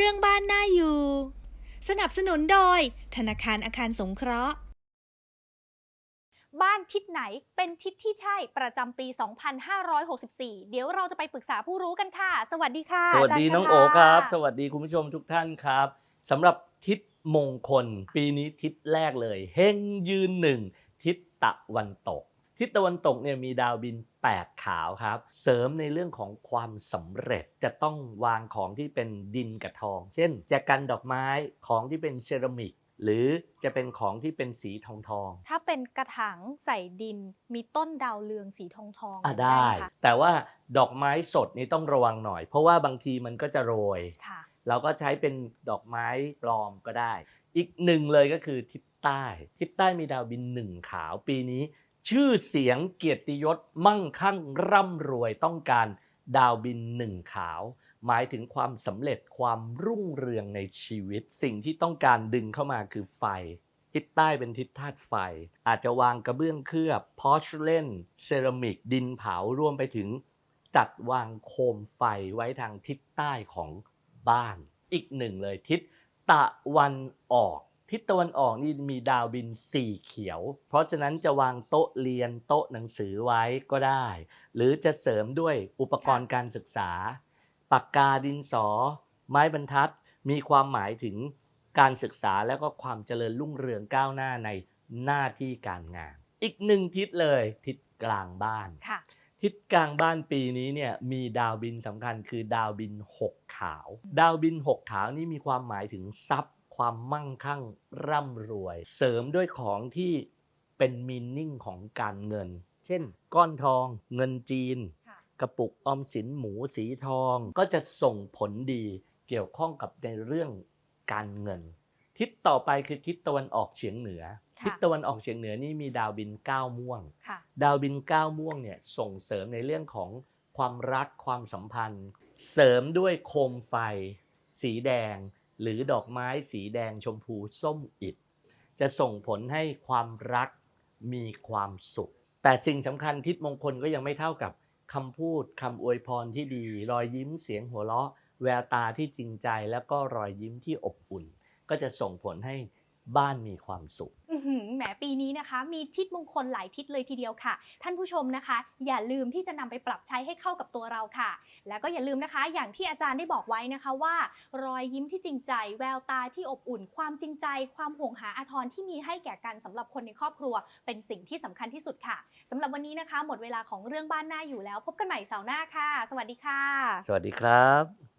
รื่องบ้านน่าอยู่ สนับสนุนโดย ธนาคารอาคารสงเคราะห์ บ้านทิศไหนเป็นทิศที่ใช่ประจำปี 2564 เดี๋ยวเราจะไปปรึกษาผู้รู้กันค่ะ สวัสดีค่ะสวัสดีาจารย์น้องคาโอทาครับ สวัสดีคุณผู้ชมทุกท่านครับสำหรับทิศมงคล ปีนี้ทิศแรกเลย เฮงยืนหนึ่งทิศตะวันตก ทิศตะวันตกเนี่ยมีดาวบินแปดขาวครับ เสริมในเรื่องของความสำเร็จจะต้องวางของที่เป็นดินกับทอง เช่นแจกันดอกไม้ของที่เป็นเซรามิกหรือจะเป็นของที่เป็นสีทองทองๆถ้าเป็นกระถางใส่ดินมีต้นดาวเรืองสีทองทองอะได้หมคะแต่ว่าดอกไม้สดนี่ต้องระวังหน่อย เพราะว่าบางทีมันก็จะโรยค่ะเราก็ใช้เป็นดอกไม้ปลอมก็ได้ อีกหนึ่งเลยก็คือทิศใต้ ทิศใต้มีดาวบินหนึ่งขาวปีนี้ ชื่อเสียงเกียรติยศมั่งคั่งร่ำรวยต้องการดาวบินหนึ่งขาว หมายถึงความสำเร็จความรุ่งเรืองในชีวิต สิ่งที่ต้องการดึงเข้ามาคือไฟ ทิศใต้เป็นทิศธาตุไฟ อาจจะวางกระเบื้องเคลือบพอชเลนเซรามิกดินเผารวมไปถึง จัดวางโคมไฟไว้ทางทิศใต้ของบ้าน อีกหนึ่งเลยทิศตะวันออก ทิศตะวันออกนี่มีดาวบินสีเขียว เพราะฉะนั้นจะวางโต๊ะเรียนโต๊ะหนังสือไว้ก็ได้ หรือจะเสริมด้วยอุปกรณ์การศึกษา ปากกาดินสอ ไม้บรรทัด มีความหมายถึงการศึกษาแล้วก็ความเจริญรุ่งเรืองก้าวหน้าในหน้าที่การงาน อีกหนึ่งทิศเลยทิศกลางบ้าน ทิศกลางบ้านปีนี้เนี่ยมีดาวบินสำคัญคือดาวบินหกขาว ดาวบินหกขาวนี่มีความหมายถึงทรัพย์ ความมั่งคั่งร่ำรวย เสริมด้วยของที่เป็นมินนิ่งของการเงิน เช่น ก้อนทอง เงินจีนค่ะกระปุกออมสินหมูสีทอง ก็จะส่งผลดีเกี่ยวข้องกับในเรื่องการเงิน ทิศต่อไปคือทิศตะวันออกเฉียงเหนือค่ะทิศตะวันออกเฉียงเหนือนี่มีดาวบินเก้าม่วงค่ะดาวบินก้าวม่วงเนี่ยส่งเสริมในเรื่องของความรักความสัมพันธ์ เสริมด้วยโคมไฟ สีแดง หรือดอกไม้สีแดงชมพูส้มอิดจะส่งผลให้ความรักมีความสุข แต่สิ่งสำคัญทิศมงคลก็ยังไม่เท่ากับคำพูดคำอวยพรที่ดี รอยยิ้มเสียงหัวเราะ แววตาที่จริงใจแล้วก็รอยยิ้มที่อบอุ่น ก็จะส่งผลให้บ้านมีความสุข แหมปีนี้นะคะ มีทิศมงคลหลายทิศเลยทีเดียวค่ะ ท่านผู้ชมนะคะ อย่าลืมที่จะนำไปปรับใช้ให้เข้ากับตัวเราค่ะ แล้วก็อย่าลืมนะคะ อย่างที่อาจารย์ได้บอกไว้นะคะว่า รอยยิ้มที่จริงใจ แววตาที่อบอุ่น ความจริงใจ ความห่วงหาอาทรที่มีให้แก่กันสำหรับคนในครอบครัว เป็นสิ่งที่สำคัญที่สุดค่ะสำหรับวันนี้นะคะ หมดเวลาของเรื่องบ้านหน้าอยู่แล้ว พบกันใหม่เสาร์หน้าค่ะ สวัสดีค่ะ สวัสดีครับ